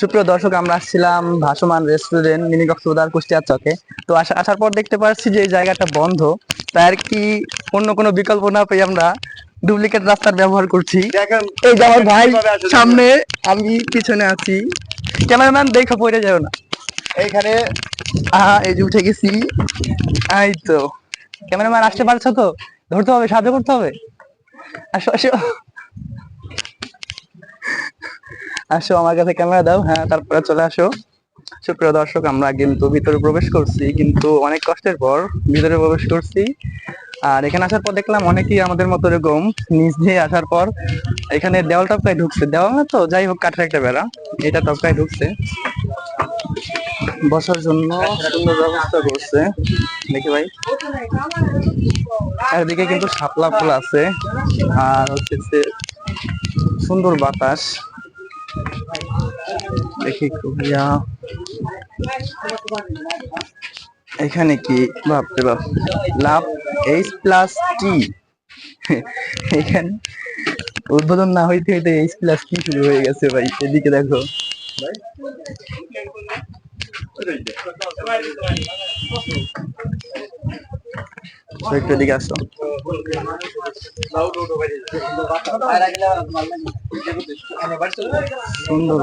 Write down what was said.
সুপ্রিয় দর্শক আমরা আসছিলাম ভাসমান রেস্টুরেন্ট মিনি কক্সবাজার কুষ্টিয়ার চকে। তো আসা- আসার পর দেখতে পাচ্ছি যে এই জায়গাটা বন্ধ। তাই আর কি অন্য কোনো বিকল্প না পেয়ে আমরা ডুপ্লিকেট রাস্তার ব্যবহার করছি। এই যে আমার ভাই সামনে আমি পিছনে আছি। ক্যামেরাম্যান দেখো পড়ে যাও না। এইখানে আহা এই যে উঠে গেছি। এই তো। ক্যামেরাম্যান আসতে পারছ তো? ধরতে হবে সাহায্য করতে হবে? আসো আসো। আসো আমার কাছে ক্যামেরা দাও। হ্যাঁ তারপরে চলে আসো। সুপ্রিয় দর্শক, আমরা কিন্তু ভিতরে প্রবেশ করছি, কিন্তু অনেক কষ্টের পর ভিতরে প্রবেশ করছি। আর এখানে আসার পর দেখলাম অনেকেই আমাদের মতো এরকম নিচ দিয়ে আসার পর এখানে দেওয়াল টপকায় ঢুকছে। দেওয়াল না তো যাই হোক, কাঠের একটা বেড়া, এটা টপকায় ঢুকছে। বসার জন্য সুন্দর ব্যবস্থা করছে। দেখি ভাই। চারিদিকে কিন্তু শাপলা ফুল আছে। আর হচ্ছে সুন্দর বাতাস। দেখি খুবিয়া এখানে কি? বাপরে বাপ। Love H plus T. এখানে উদ্বোধন না হইতে হইতে এইচ প্লাস টি শুরু হয়ে গেছে ভাই। এদিকে দেখো। একটু এদিকে আসো। সুন্দর।